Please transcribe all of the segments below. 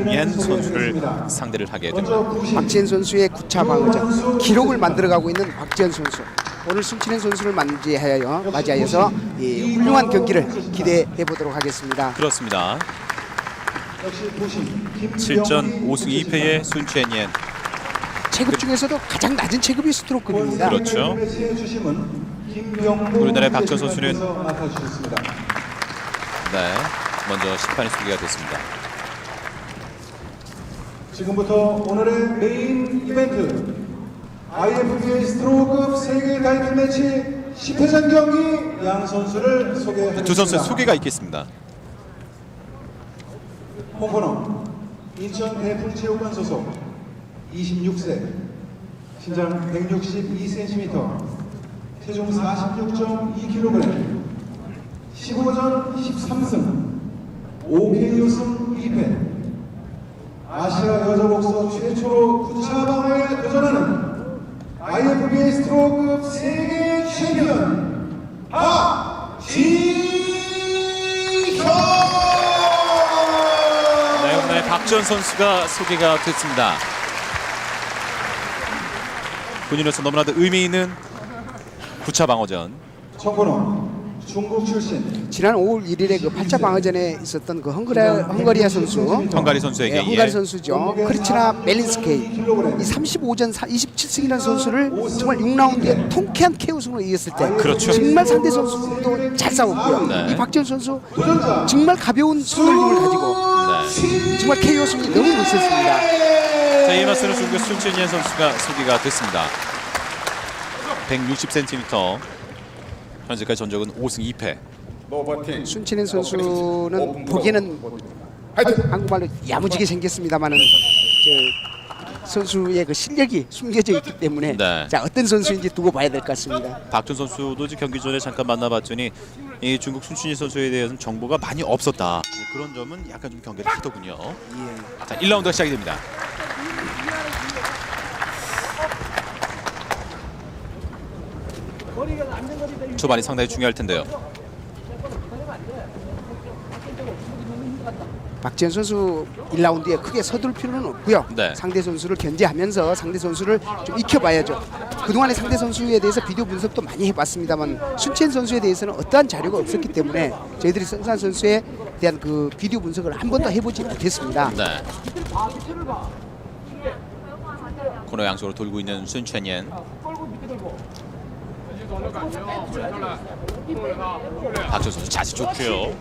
순첸옌 선수를 상대를 하게 됩니다. 박지현 선수의 9차 방어전 기록을 만들어가고 있는 박지현 선수 오늘 순치는 선수를 맞이하여 맞이하여서 이 훌륭한 경기를 기대해 보도록 하겠습니다. 그렇습니다. 역시 부심 7전 5승 2패의 순첸옌. 체급 중에서도 가장 낮은 체급이 스트로크입니다. 그렇죠. 우리나라의 박지원 선수는. 네, 먼저 심판이 소개가 됐습니다. 지금부터 오늘의 메인 이벤트 IFBA 스트로크 세계 타이틀 매치 10회전 경기 양 선수를 소개하겠습니다. 두 선수의 소개가 있겠습니다. 홍건호 인천 대풀체육관 소속 26세 신장 162cm 체중 46.2kg 15전 13승 5K 우승 2패 아시아 여자 복서 최초로 9차 방어에 도전하는 IFBA 스트로크 세계 챔피언 박지현 네, 오늘 박지원 선수가 소개가 됐습니다. 본인으로서 너무나도 의미 있는 9차 방어전. 청건호 중국 출신 지난 5월 1일에 그 8차 방어전에 있었던 그 헝가리아, 헝가리아 선수 헝가리 선수에게 네, 헝가리 예. 선수죠. 크리치나 멜린스케이 이 35전 27승이라는 선수를 정말 6라운드에 통쾌한 KO승으로 이겼을 때 그렇죠. 정말 상대 선수도 잘 싸웠고요. 네. 이 박지원 선수 정말 가벼운 손놀림을 가지고 네. 정말 KO승이 너무 멋있었습니다. 자, 이에 맞서는 중국 순첸옌 선수가 소개가 됐습니다. 160cm. 현재까지 전적은 5승 2패. 순치는 선수는 보기에는 한국말로 야무지게 생겼습니다만은 저 선수의 그 실력이 숨겨져 있기 때문에 네. 자 어떤 선수인지 두고 봐야 될 것 같습니다. 박준 선수도 이제 경기 전에 잠깐 만나봤더니 이 중국 순춘이 선수에 대해서는 정보가 많이 없었다. 그런 점은 약간 좀 경계를 하더군요. 예. 자, 1라운드가 시작이 됩니다. 초반이 상당히 중요할 텐데요. 박지현 선수 1라운드에 크게 서둘 필요는 없고요. 네. 상대 선수를 견제하면서 상대 선수를 좀 익혀봐야죠. 그동안에 상대 선수에 대해서 비디오 분석도 많이 해봤습니다만 순첸 선수에 대해서는 어떠한 자료가 없었기 때문에 저희들이 선산 선수에 대한 그 비디오 분석을 한 번도 해보지 못했습니다. 네. 코너 양쪽으로 돌고 있는 순첸옌. 박준 선수 자세 좋고요.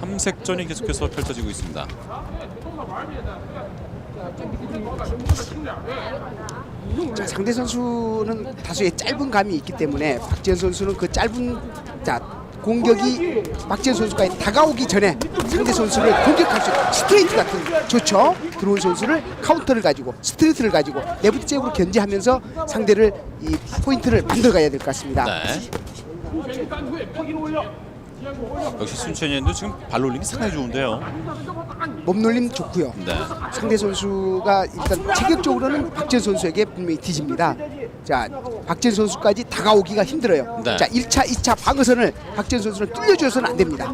탐색전이 계속해서 펼쳐지고 있습니다. 자, 상대 선수는 다소의 짧은 감이 있기 때문에 박지현 선수는 그 짧은 자 공격이 박지현 선수가 다가오기 전에 상대 선수를 공격할 수 있는 스트레이트 같은 좋죠 들어온 선수를 카운터를 가지고 스트레이트를 가지고 내부적으로 견제하면서 상대를 이 포인트를 만들어가야 될 것 같습니다. 네. 역시 순천현도 지금 발놀림이 상당히 좋은데요. 몸놀림 좋고요. 네. 상대 선수가 일단 체격적으로는 박지현 선수에게 분명히 뒤집니다. 자, 박지현 선수까지 다가오기가 힘들어요. 네. 자, 1차, 2차 방어선을 박지현 선수는 뚫려줘서는 안 됩니다.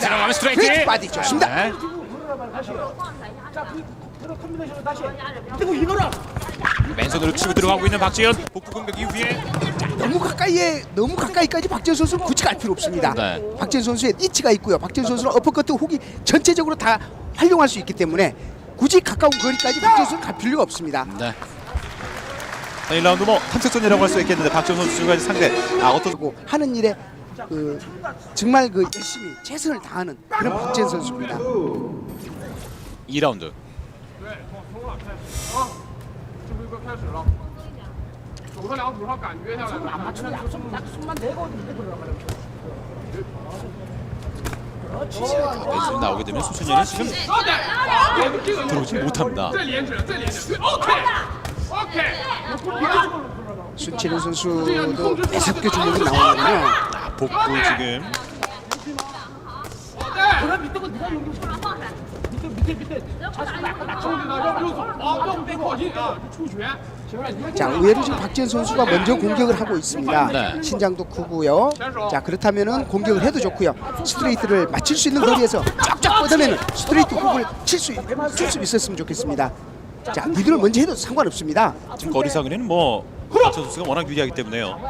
들어가면 스트라이크. 그 바디 좋습니다. 네. 맨손으로 치고 들어가고 있는 박지현. 복부 공격 이후에 너무 가까이에 너무 가까이까지 박지현 선수는 굳이 갈 필요 없습니다. 네. 박지현 선수의 니치가 있고요. 박지현 선수는 어퍼커트 훅이 전체적으로 다 활용할 수 있기 때문에 굳이 가까운 거리까지 박지현 선수는 갈 필요가 없습니다. 네. 자, 1라운드 뭐 탐색전이라고 할 수 있겠는데 박지현 선수가 상대 아 어떤 그리고 하는 일에 그 정말 그 열심히 최선을 다하는 그런 박지현 선수입니다. 2라운드. 这不是开始了？手上两个补上感觉下来了。 왼손 나오게 되면 수천이는 지금 들어오지 못합니다. 再连指，再连指，对，OK OK。 순치는 선수도 매섭게 주먹이 나오거든요. 아, 복부 지금 冲着呢，要不就走啊，要不就靠近啊，就出拳。 자 의외로 지금 박지현 선수가 먼저 공격을 하고 있습니다. 네. 신장도 크고요. 자 그렇다면은 공격을 해도 좋고요. 스트레이트를 맞출 수 있는 거리에서 쫙쫙 뻗어내는 스트레이트 훅을 칠수 칠수 있었으면 좋겠습니다. 자 미드를 먼저 해도 상관없습니다. 지금 거리 상에는 뭐 박지현 선수가 워낙 유리하기 때문에요.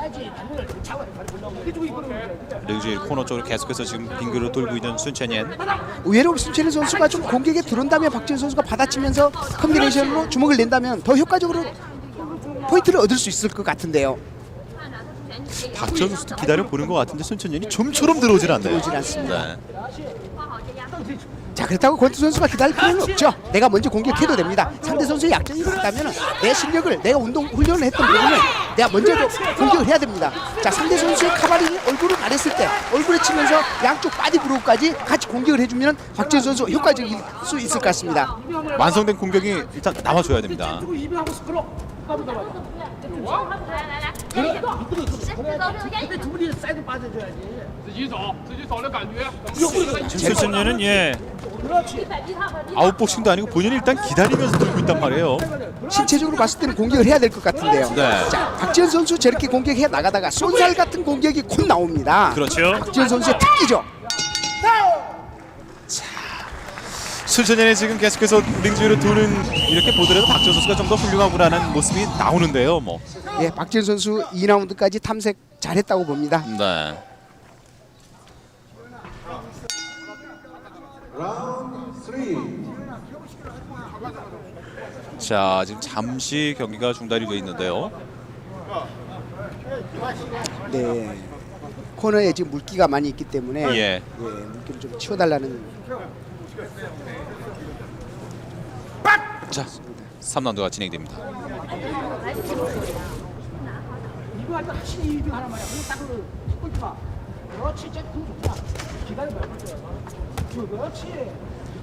르지 코너 쪽으로 계속해서 지금 빙그로 돌고 있는 순첸옌. 의외로 순천희 선수가 좀 공격에 들어온다면 박지현 선수가 받아치면서 컨비네이션으로 주먹을 낸다면 더 효과적으로 포인트를 얻을 수 있을 것 같은데요. 박지현 선수도 기다려 보는 것 같은데 순첸옌이 좀처럼 들어오질 않네요. 들어오질 않습니다. 네. 자 그렇다고 권투 선수가 기다릴 필요는 없죠. 내가 먼저 공격해도 됩니다. 상대 선수의 약점이 있다면 내 실력을 내가 운동 훈련을 했던 부분을 내가 먼저 공격을 해야 됩니다. 자 상대 선수의 카바리 얼굴을 가렸을 때 얼굴에 치면서 양쪽 바디 브로우까지 같이 공격을 해주면 곽진 선수 효과적일 수 있을 것 같습니다. 완성된 공격이 일단 남아줘야 됩니다. 칠순년은 예. 아웃복싱도 아니고 본인이 일단 기다리면서 들고 있단 말이에요. 신체적으로 봤을 때는 공격을 해야 될 것 같은데요. 네. 자 박지현 선수 저렇게 공격해 나가다가 쏜살 같은 공격이 곧 나옵니다. 그렇죠. 박지현 선수의 특기죠. 순천연이 지금 계속해서 링 주위로 도는 이렇게 보더라도 박지현 선수가 좀 더 훌륭하구나는 모습이 나오는데요. 뭐. 예, 박지현 선수 2라운드까지 탐색 잘했다고 봅니다. 네. 라운드 3 자 지금 잠시 경기가 중단이 돼 있는데요. 네. 코너에 지금 물기가 많이 있기 때문에 예. 예, 물기를 좀 치워달라는 자 3라운드가 진행됩니다.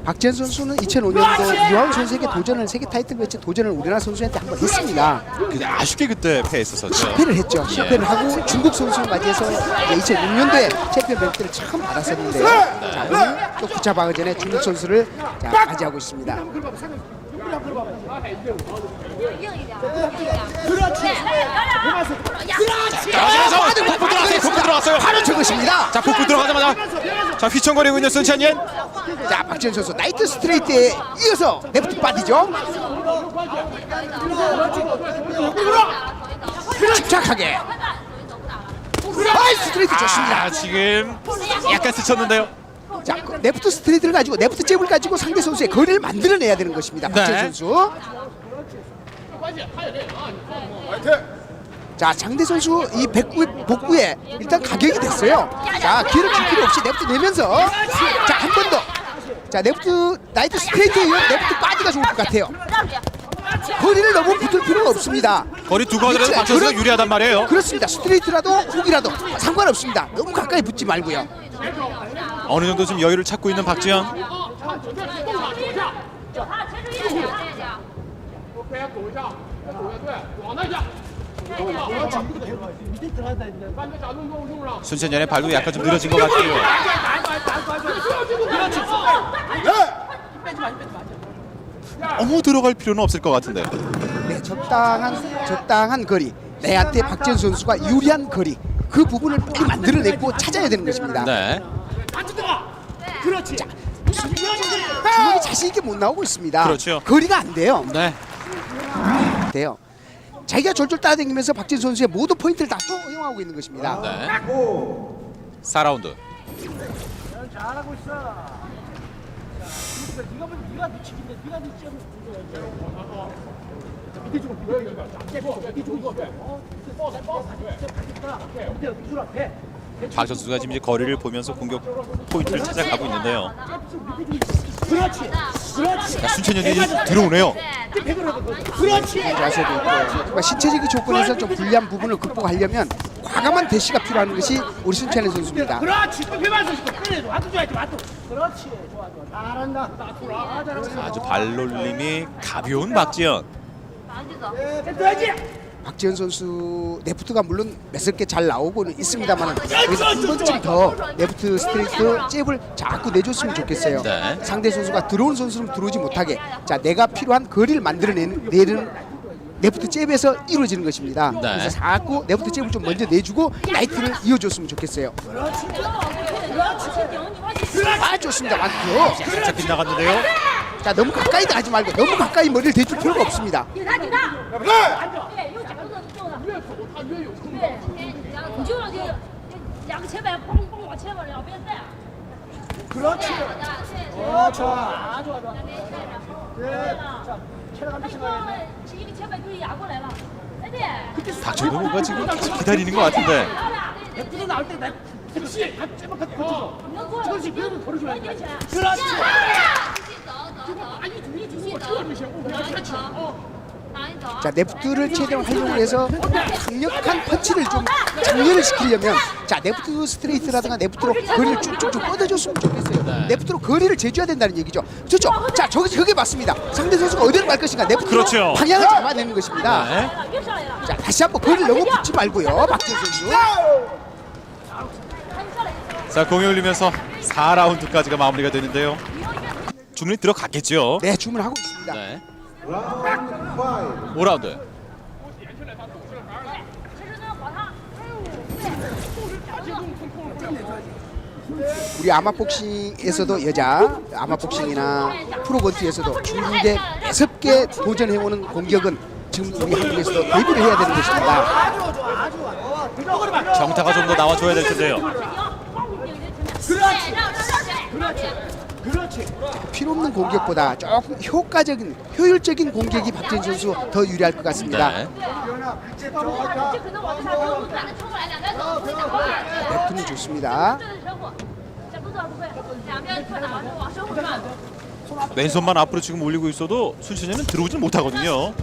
박지현 선수는 2005년도 이화훈 선수에게 도전을 세계 타이틀 매치 도전을 우리나라 선수한테 한 번 했습니다. 근데 아쉽게 그때 패했었었죠. 실패를 했죠. 실패를 하고 중국 선수를 맞이해서 2006년도에 챔피언 벨트를 처음 받았었는데요. 자, 오늘 또 붙잡아기 전에 중국 선수를 자, 맞이하고 있습니다. 들어가서 복부 들어갔어요. 복부 들어갔어요. 바로 저것입니다. 자 복부 들어가자마자 자 휘청거리고 있는 순천연. 자, 박지현 선수 나이트 스트레이트에 이어서 레프트 빠지죠. 침착하게. 아이 스트레이트 좋습니다. 아 지금 약간 스쳤는데요. 자, 그 레프트 스트레이트를 가지고 레프트 잽을 가지고 상대 선수의 거리를 만들어내야 되는 것입니다. 박지현 네. 선수. 자, 상대 선수 이 백구 복구에 일단 가격이 됐어요. 자, 기회를 줄 필요 없이 레프트 내면서 자, 한 번 더. 자, 레프트 나이트 스트레이트에 이어 레프트 바디가 좋을 것 같아요. 거리를 너무 붙을 필요가 없습니다. 거리 두고 하더라도 박지현 선수가 유리하단 말이에요. 그렇습니다. 스트레이트라도 훅이라도 상관없습니다. 너무 가까이 붙지 말고요. 어느 정도 좀 여유를 찾고 있는 박지현. 순천연의 발도 약간 좀 느려진 것 같아요. 어머 들어갈 필요는 없을 것 같은데. 네, 적당한 적당한 거리. 내한테 박지현 선수가 유리한 거리. 그 부분을 빨리 만들어내고 찾아야 되는 것입니다. 네. 주먹이 자신 있게 못 나오고 있습니다. 그렇죠. 거리가 안 돼요. 네. 돼요. 자기가 졸졸 따라다니면서 박지현 선수의 모든 포인트를 다또 허용하고 있는 것입니다. 네. 4라운드. 박 선수가 지금 이제 거리를 보면서 공격 포인트를 찾아가고 있는데요. 자, 순천연이 이제 들어오네요. 자세도 있고 정말 신체적인 조건에서 좀 불리한 부분을 극복하려면 과감한 대시가 필요한 것이 우리 순찬의 선수입니다. 그렇지. 또 배만 서시고 그래. 와도 줘야지. 와도. 그렇지. 좋아 좋아. 잘한다. 아. 아주 발놀림이 가벼운 박지현. 떠야지. 박지현 선수 레프트가 물론 개잘 나오고는 있습니다만 그래서 한 번쯤 더 레프트 스트레이트 잽을 자꾸 내줬으면 좋겠어요. 네. 상대 선수가 들어온 선수는 들어오지 못하게 자 내가 필요한 거리를 만들어내는 내는 네프트 잽에서 이루어지는 것입니다. 네. 그래서 자꾸 네프트 잽을 좀 먼저 내주고 라이트를 이어줬으면 좋겠어요. 아 좋습니다, 완투. 살짝 빗나갔는데요. 자 너무 가까이 하지 말고 너무 가까이 머리를 대줄 필요가 없습니다. 给越走他越有冲对，你就让这两个前摆嘣嘣往前面两边带。 그렇지. 对， 어, 좋아. 아, 좋아, 좋아. 对了。 자, 체력 他 한번 说 신어야 돼. 一个前摆就压过来了。哎对。 박준호 뭔가 지금 계속 기다리는 것 같은데. 漂亮，对对 또 나올 때 내. 그렇지. 다 째면 그 버텨줘. 能过来。 그렇지. 그래도 버려줘야 돼. 起来。 그렇지. 打一组一组一组，打一组。打一组。 자 네프트를 최대한 활용을 해서 강력한 펀치를 좀 장려를 시키려면 자 네프트 스트레이트라든가 네프트로 거리를 쭉쭉쭉 뻗어줬으면 좋겠어요. 네프트로 거리를 제줘야 된다는 얘기죠. 그렇죠? 자 저기 그게 맞습니다. 상대 선수가 어디로 갈 것인가? 네프트 그렇죠. 방향을 잡아내는 것입니다. 자 다시 한번 거리를 너무 붙지 말고요. 박재 선수. 자 공이 울리면서 4라운드까지가 마무리가 되는데요. 주문이 들어갔겠죠? 네 주문을 하고 있습니다. 네. 5라운드. 우리 아마복싱에서도 여자 아마복싱이나 프로건트에서도 중국의 매섭게 도전해오는 공격은 지금 우리 한국에서도 대비를 해야 되는 것입니다. 정타가 좀 더 나와줘야 될 텐데요. 그렇지. 그렇지. 필요 없는 공격보다 조금 효과적인 효율적인 공격이 박진 선수 더 유리할 것 같습니다. 네. 넥톤이 좋습니다. 왼손만 앞으로 지금 올리고 있어도 순신이는 들어오질 못하거든요.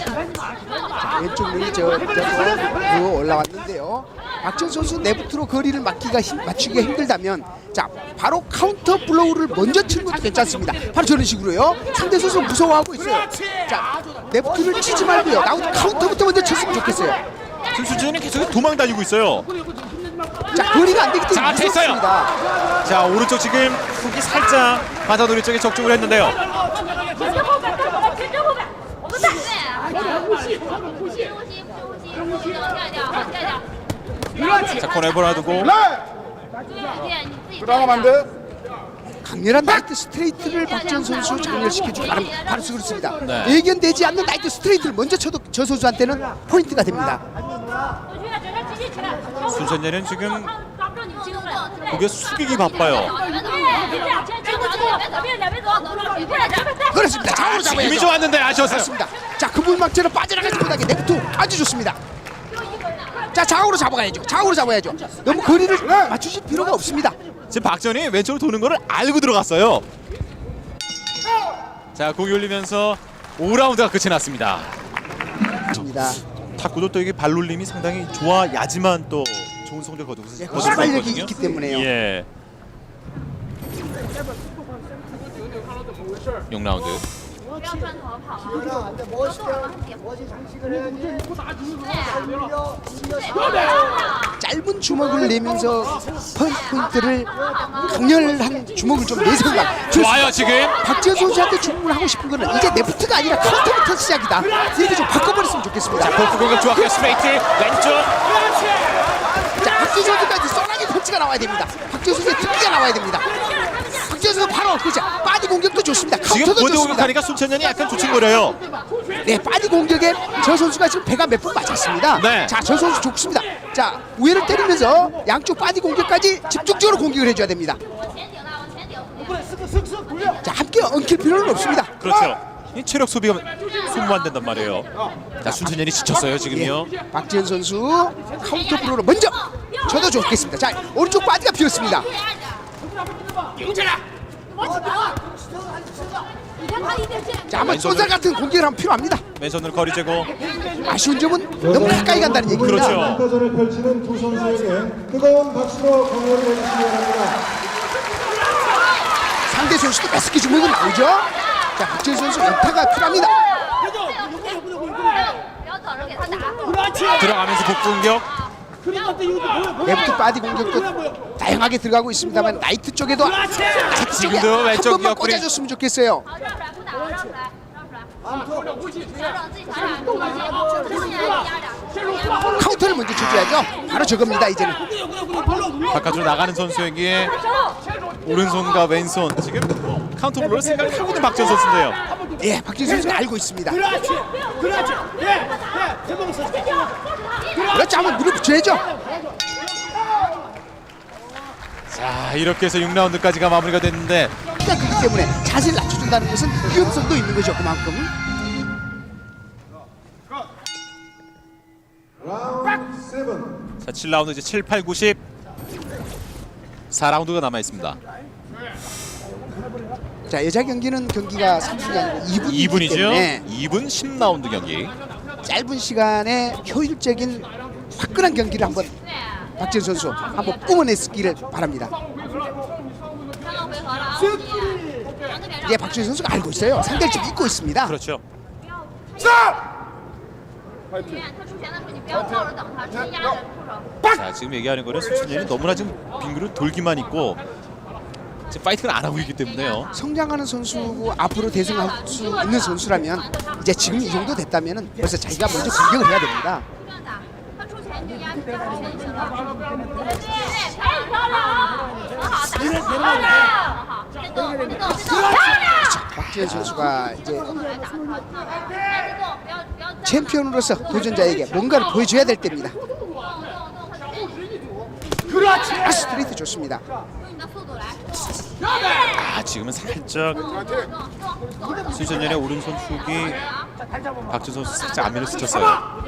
用这这边往身后转，不会了， 왼쪽 눈이 저, 저, 그 올라왔는데요. 박진 선수 내부트로 거리를 맞기가 힘, 맞추기가 힘들다면 자 바로 카운터 블로우를 먼저 치는 것도 괜찮습니다. 바로 저런 식으로요. 상대 선수 무서워하고 있어요. 자 내부트를 치지 말고요. 나우 카운터부터 먼저 쳤으면 좋겠어요. 순신이는 계속 도망 다니고 있어요. 자 거리가 안 되기 때문에 자, 됐어요. 무섭습니다. 자 오른쪽 지금 훅이 살짝 바다놀이 쪽에 적중을 했는데요. 停止后边，跟过来，停止后边，我们带。 아, 자 코너 보라두고 들어가면 안 강렬한 나이트 스트레이트를 박지원 선수 네. 정렬시켜주고 바로, 네. 바로 쓰고 있습니다. 네. 예견되지 않는 나이트 스트레이트를 먼저 쳐도 저 선수한테는 포인트가 됩니다. 순천재는 지금 그게 숙이기 바빠요. 그렇습니다. 좌우로 아, 잡아야죠. 힘이 좋았는데 아쉬웠어요. 맞습니다. 자, 그 금물망치로 빠지나가지 못하게 넥투 아주 좋습니다. 자, 좌우로 잡아가야죠. 좌우로 잡아야죠. 너무 거리를 네. 맞추실 필요가 없습니다. 지금 박전이 왼쪽으로 도는 거를 알고 들어갔어요. 자, 공이 올리면서 5라운드가 끝이 났습니다. 좋습니다. 탁구도 또 이게 발놀림이 상당히 좋아야지만 또 좋은 성적을 거두고 있습니다. 폭발력이 있기 때문에요. 예. 6라운드. 짧은 주먹을 내면서 펀포인트를 강렬한 주먹을 좀 내세운다. 좋아요 지금. 박지현 선수한테 주문을 하고 싶은 거는 이제 내프트가 아니라 카운터부터 시작이다. 이렇게 좀 바꿔버렸으면 좋겠습니다. 자, 골프 공격 조합 스페이트 왼쪽. 박지수 선수까지 써나기 터치가 나와야 됩니다. 박지수 선수의 특기가 나와야 됩니다. 박지수 선수 바로 그죠. 빠디 공격도 좋습니다. 지금 카운터도 보드 좋습니다. 공격하니까 순천년이 약간 주춤거려요. 네, 빠디 공격에 저 선수가 지금 배가 몇 번 맞았습니다. 네. 자, 저 선수 좋습니다. 자, 우회를 때리면서 양쪽 빠디 공격까지 집중적으로 공격을 해줘야 됩니다. 자, 함께 엉킬 필요는 없습니다. 그렇죠. 이 체력 소비가 소모가 안 된단 말이에요. 자, 순천년이 지쳤어요 지금요. 예, 박지현 선수 카운터 프로로 먼저 저도 좋겠습니다. 자, 오른쪽 바디가 비었습니다. 자, 한번 쏘살 같은 공격을 하면 필요합니다. 맨손으로 거리 제고 아쉬운 점은 너무 가까이 간다는 얘기입니다. 그렇죠. 펼치는 두 선수에게 뜨거운 박수로 경호를 해주시기 바랍니다. 상대 선수도 매스키 주먹은 나오죠. 자, 박지현 선수 연타가 필요합니다. 들어가면서 복근격 그러니까 또 이것도 보여, 보여. 레프트 바디 공격도 다양하게 들어가고 있습니다만 나이트 쪽에도 나이트 쪽에 지금도 한 왼쪽 번만 옆구리. 꽂아줬으면 좋겠어요. 好，绕出来，不打了，绕出来，绕出来。 调整自己想法，重心，重心压着。 카운터를 먼저 쳐줘야죠. 바로 저겁니다 이제는. 바깥으로 나가는 선수에게 오른손과 왼손 지금 카운터 블로를 생각하고 있는 박지현 선수인데요. 예, 박진 선수가 알고 있습니다. 그렇지, 그렇지. 예, 예, 대봉 서 그렇죠. 한번 밀어붙여야죠. 자 이렇게 해서 6라운드까지가 마무리가 됐는데 그렇기 때문에 자세를 낮춰준다는 것은 위험성도 있는 거죠. 그만큼. 자 7라운드 이제 7, 8, 9, 10 4라운드가 남아 있습니다. 자 여자 경기는 경기가 3분이 아니고 2분이기 2분이죠. 때문에 2분 10라운드 경기. 짧은 시간에 효율적인 화끈한 경기를 한번 박진 선수 한번 뿜어냈기를 바랍니다. 예, 이제 박진 선수가 알고 있어요. 상대를 좀 잊고 있습니다. 그렇죠. 자 지금 얘기하는 거는 수신이는 너무나 지금 빙그를 돌기만 있고 지금 파이팅을 안 하고 있기 때문에요. 성장하는 선수고 앞으로 대승할 수 있는 선수라면 이제 지금 이 정도 됐다면 벌써 자기가 먼저 공격을 해야 됩니다. 박지혜 선수가 이제 챔피언으로서 도전자에게 뭔가를 보여줘야 될 때입니다. 아, 스트레이트 좋습니다. 아 지금은 살짝 수전연의 오른손 훅이 박지혜 선수 살짝 안면을 스쳤어요.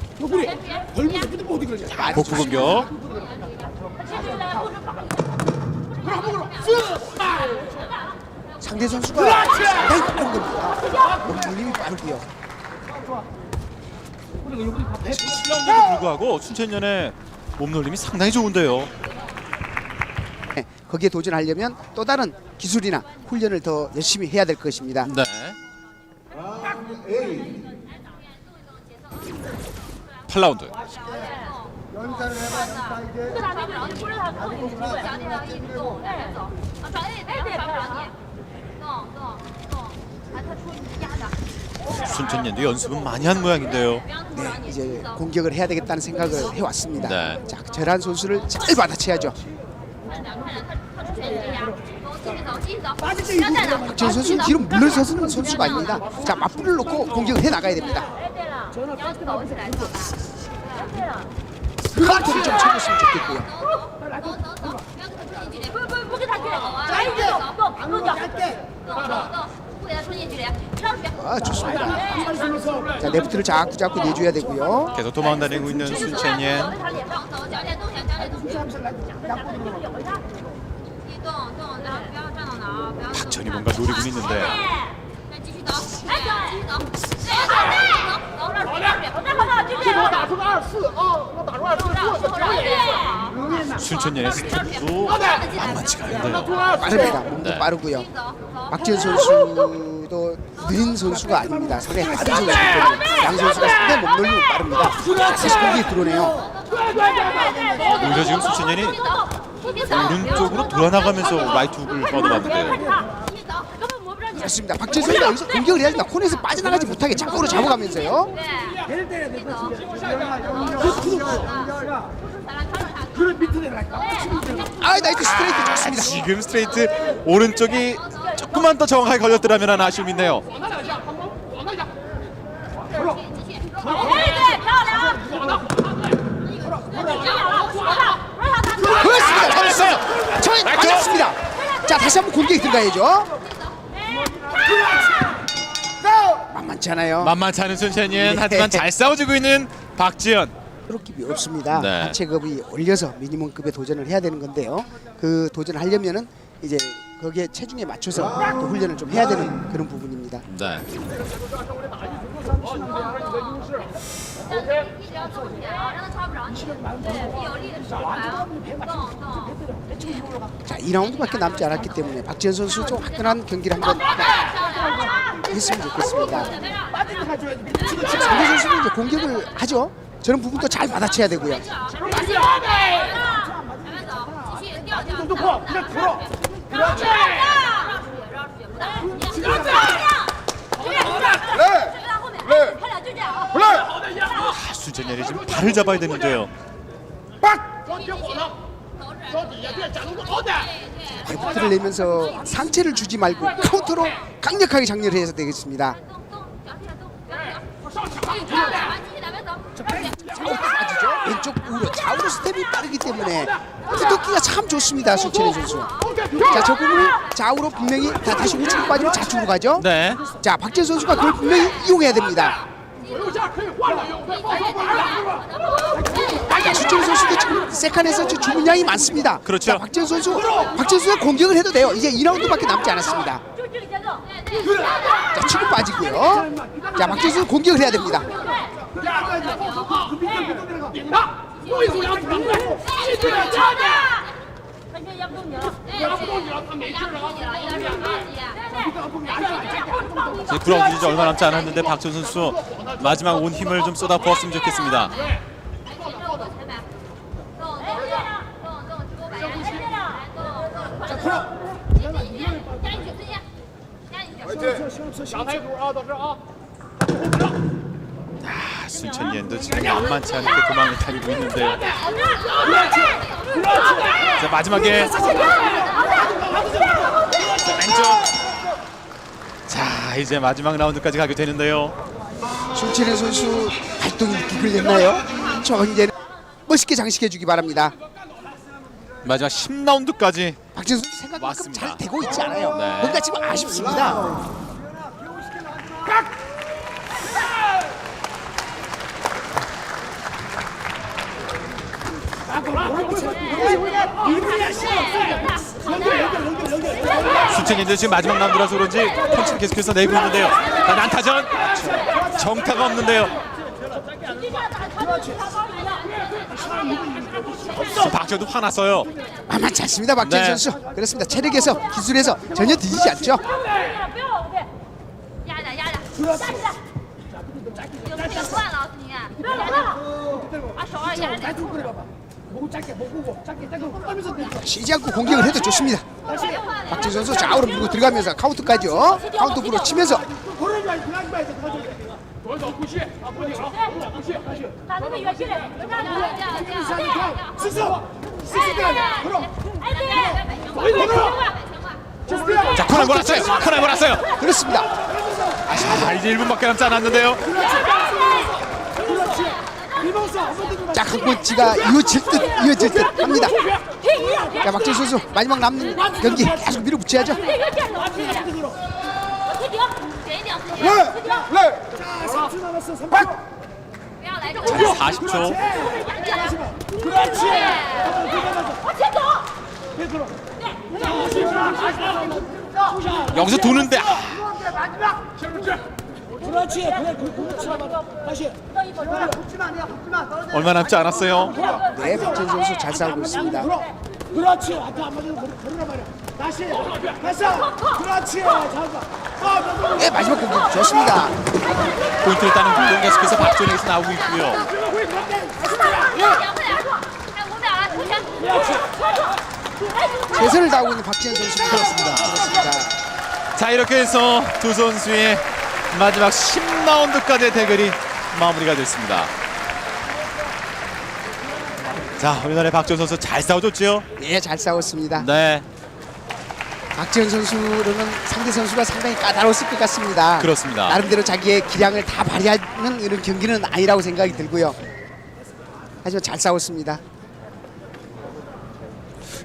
너구리 걸면서 근데 못 이끌지? 복부 공격. 그럼 한으로 상대 선수가 그렇지! 상당히 빠른 겁니다. 몸놀림이 빠르고요 실력에도 불구하고 춘천년의 몸놀림이 상당히 좋은데요. 네, 거기에 도전하려면 또 다른 기술이나 훈련을 더 열심히 해야 될 것입니다. 네. 8라운드. 순천년도 연습은 많이 한 모양인데요. 네, 이제 공격을 해야 되겠다는 생각을 해왔습니다. 네. 자, 저란 선수를 잘 받아쳐야죠. 박재현 선수는 뒤로 물러서는 선수가 아닙니다. 자, 맞불을 놓고 공격을 해 나가야 됩니다. 여기가 어디 날 봐봐. 그한테를 좀 찾았으면 좋겠고요. 아 좋습니다. 자 레프트를 자꾸 자꾸 내줘야 되고요. 계속 도망다니고 있는 순첸옌 박천이 뭔가 노리고 있는데 再继续走，哎，继续走，对对对，走走，绕出去，绕出去，我再好好继续。给我打出个二四啊！我打出二四，绕后绕对， 순천연의 스텝도 만만치가 않은데요. 빠릅니다. 몸도 네. 빠르고요. 走走。 박지현 선수도 느린 선수가 아닙니다. 상당히 빠른 선수이기 때문에 양 선수가 상당히 몸놀림이 빠릅니다. 다시 공격이 들어오네요. 오히려 지금 순천연이 오른쪽으로 돌아나가면서 라이트 훅을 뻗어봤는데요. 그렇습니다. 박재성이 여기서 공격을 해야 된다. 코넷에서 빠져나가지 못하게 자꾸로 잡아가면서요. 아, 나이트 스트레이트 좋습니다. 지금 스트레이트 오른쪽이 조금만 더 정확하게 걸렸더라면 하는 아쉬움이 있네요. 그렇습니다. 잡았어요. 저희 맞았습니다. 자, 다시 한번 공격이 들어가야죠. 만만치 않아요. 만만치 않은 순천이엔 네. 예. 하지만 잘 싸워주고 있는 박지현. 프로급이 없습니다. 네. 하체급이 올려서 미니멈급에 도전을 해야 되는 건데요. 그 도전하려면은 이제 거기에 체중에 맞춰서 또 훈련을 좀 해야 되는 그런 부분입니다. 네. 자, 2라운드밖에 남지 않았기 때문에 박지현 선수 좀 화끈한 경기를 한번 했으면 좋겠습니다. 상대 선수는 공격을 하죠. 저런 부분도 잘 받아쳐야 되고요. 네. 수전열이 지금 발을 잡아야 되는데요. 빡! 발포트를 내면서 상체를 주지 말고 카운터로 강력하게 장렬 해서 되겠습니다. 빠지죠. 왼쪽 우로 좌우로 스텝이 빠르기 때문에 후두기가 참 좋습니다. 손채린 선수. 자, 저 부분을 좌우로 분명히 다 다시 우측으로 빠지면 좌측으로 가죠. 네. 자, 박재 선수가 그걸 분명히 이용해야 됩니다. 자, 세칸에서 주문량이 많습니다. 그렇죠. 자, 박지현 선수, 박지현 선수 공격을 해도 돼요. 이제 2라운드밖에 남지 않았습니다. 자, 치고 빠지고요. 자, 박지현 선수 공격을 해야 됩니다. 이제 브라운 이제 얼마 남지 않았는데 박준 선수 마지막 온 힘을 좀 쏟아 부었으면 좋겠습니다. 小台股啊，都是啊。 아, 순천연도 지금 만만치 않게 도망을 다니고 있는데요. 자 마지막에 왼쪽. 자 이제 마지막 라운드까지 가게 되는데요. 손철현 선수 발동이 두글렸나요? 저 이제는 멋있게 장식해주기 바랍니다. 마지막 10라운드까지 박지현 선수 생각만큼 맞습니다. 잘 되고 있지 않아요. 네. 뭔가 지금 아쉽습니다. 순천연도 지금 마지막 라운드라서 그런지 펀치를 계속해서 내고 있는데요. 자, 난타전 정타가 없는데요. 박지현도 화났어요. 만만치 않습니다, 박지현 네. 선수. 그렇습니다. 체력에서 기술에서 전혀 뒤지지 않죠. 쉬지 않고 공격을 해도 좋습니다. 박진 선수 좌우로 밀고 들어가면서 카운트까지요. 어? 카운트 불어 치면서. 자 코너 몰았어요. 코너 몰았어요. 그렇습니다. 아 이제 1분밖에 남지 않았는데요. 자, 강권치가 이어질 듯 이어질 듯 합니다. 자, 박진 선수 마지막 남는 경기 계속 밀어붙여야죠. 자, 40초. 여기서 도는데. 아. 그렇지. 그래, 그, 그렇지. 다시. 붙지마, 야, 붙지마. 떨어져. 얼마 남지 않았어요. 네, 박진 선수 잘 싸우고 있습니다. 그렇지. 아까 안 맞으면 걸으란 말이야. 다시. 됐어. 그렇지. 잘한다. 아, 예, 마지막 공 좋습니다. 포인트를 따는 공동 계속해서 박준에서 나오고 있고요. 최선을 다하고 있는 박지현 선수 그렇습니다. 그렇습니다. 자 이렇게 해서 두 선수의 마지막 10라운드까지의 대결이 마무리가 됐습니다. 자 우리나라의 박준 선수 잘 싸워줬죠? 네, 잘 싸웠습니다. 네 박지현 선수로는 상대 선수가 상당히 까다로웠을 것 같습니다. 그렇습니다. 나름대로 자기의 기량을 다 발휘하는 이런 경기는 아니라고 생각이 들고요. 하지만 잘 싸웠습니다.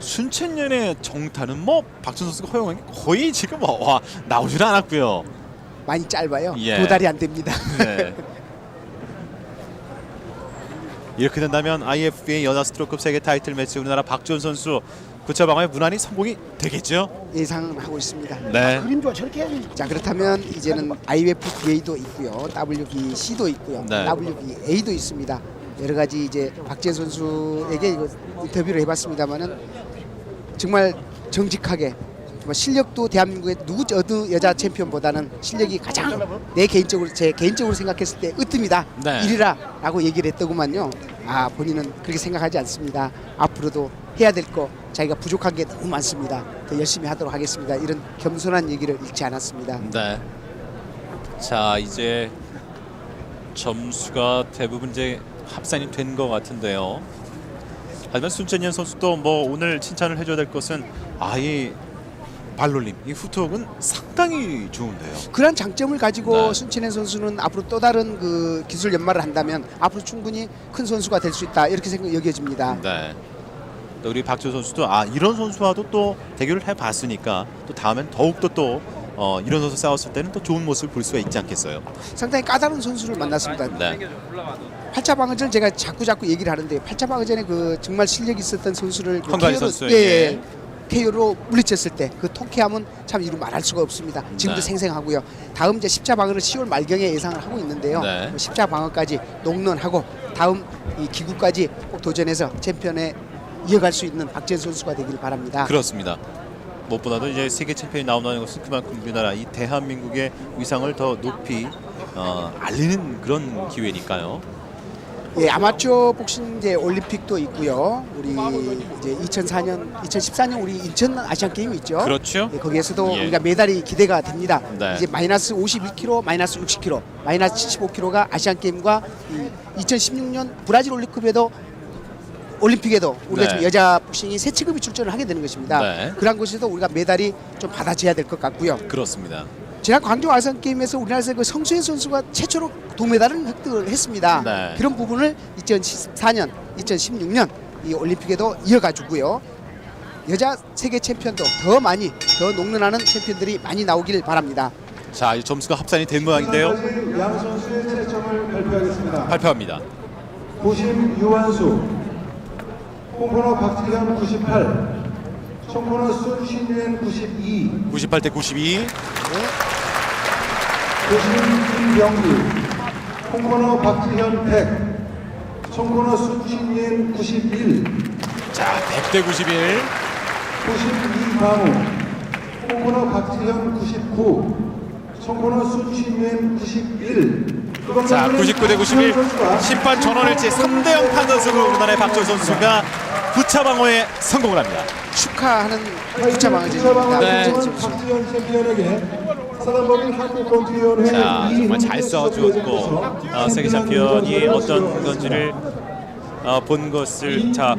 순천연의 정타는 뭐 박준 선수가 허용한 게 거의 지금 와, 와 나오질 않았고요. 많이 짧아요. 예. 도달이 안 됩니다. 네. 이렇게 된다면 IFBA 여자 스트로크 세계 타이틀 매치 우리나라 박준 선수 구차 방어의 무난히 성공이 되겠죠. 예상하고 있습니다. 네. 그림 좋아 저렇게 해야지 자 그렇다면 이제는 IFBA도 있고요, WBC도 있고요, 네. WBA도 있습니다. 여러 가지 이제 박재 선수에게 이거 인터뷰를 해봤습니다만은 정말 정직하게 실력도 대한민국의 누구 어느 여자 챔피언보다는 실력이 가장 내 개인적으로 제 개인적으로 생각했을 때 으뜸이다 네. 1위라라고 얘기를 했더구만요. 아 본인은 그렇게 생각하지 않습니다. 앞으로도 해야 될 거 자기가 부족한 게 너무 많습니다. 더 열심히 하도록 하겠습니다. 이런 겸손한 얘기를 잃지 않았습니다. 네. 자 이제 점수가 대부분 이제 합산이 된 것 같은데요. 하지만 순천현 선수도 뭐 오늘 칭찬을 해줘야 될 것은 아이 발놀림, 이 후톡은 상당히 좋은데요. 그런 장점을 가지고 네. 순천의 선수는 앞으로 또 다른 그 기술 연마를 한다면 앞으로 충분히 큰 선수가 될 수 있다 이렇게 생각 여겨집니다. 네. 또 우리 박조 선수도 아 이런 선수와도 또 대결을 해봤으니까 또 다음엔 더욱더 또 어, 이런 선수 싸웠을 때는 또 좋은 모습을 볼 수가 있지 않겠어요. 상당히 까다로운 선수를 만났습니다. 네. 8차 방어전 제가 자꾸 자꾸 얘기를 하는데 8차 방어전에 그 정말 실력 있었던 선수를 그 헝가리 KO 로- 선수에게. 예, 예. KO로 물리쳤을 때 그 통쾌함은 참 이루 말할 수가 없습니다. 지금도 네. 생생하고요. 다음 이제 10차 방어는 10월 말경에 예상을 하고 있는데요. 네. 10차 방어까지 녹론하고 다음 이 기구까지 꼭 도전해서 챔피언에 이어갈 수 있는 박지현 선수가 되길 바랍니다. 그렇습니다. 무엇보다도 이제 세계 챔피언이 나온다는 것은 그만큼 우리나라 이 대한민국의 위상을 더 높이 어, 알리는 그런 기회니까요. 예, 아마추어 복싱 이제 올림픽도 있고요. 우리 이제 2004년, 2014년 우리 인천 아시안 게임이 있죠. 그렇죠. 예, 거기에서도 예. 우리가 메달이 기대가 됩니다. 네. 이제 마이너스 51kg, 마이너스 60kg, 마이너스 75kg가 아시안 게임과 이 2016년 브라질 올림픽에도 올림픽에도 우리가 네. 지금 여자 복싱이 세 체급이 출전을 하게 되는 것입니다. 네. 그런 곳에서 우리가 메달이 좀 받아줘야 될 것 같고요. 그렇습니다. 지난 광주 아시안 게임에서 우리나라에서 그 성수현 선수가 최초로 동메달을 획득을 했습니다. 네. 그런 부분을 2014년, 2016년 이 올림픽에도 이어가주고요. 여자 세계 챔피언도 더 많이 더 녹는하는 챔피언들이 많이 나오길 바랍니다. 자, 이 점수가 합산이 된 모양인데요. 양 선수의 채점을 발표하겠습니다. 발표합니다. 보심 유한수, 홍코너 박지현 98, 청코너 손신윤 92, 98대 92. 보심 김병규, 홍코너 박지현 100, 청코너 손신윤 91, 자, 100대 91. 보심 이광우, 홍코너 박지현 99, 청코너 손신윤 91. 자, 99대 91. 심판 전원일치 3대 0 판정승으로 우리나라의 박조 선수가 9차 방어에 성공을 합니다. 축하하는 구차 방어전입니다. 네. 자, 정말 잘 써주었고 어, 세계 챔피언이 어떤 건지를 어, 본 것을 자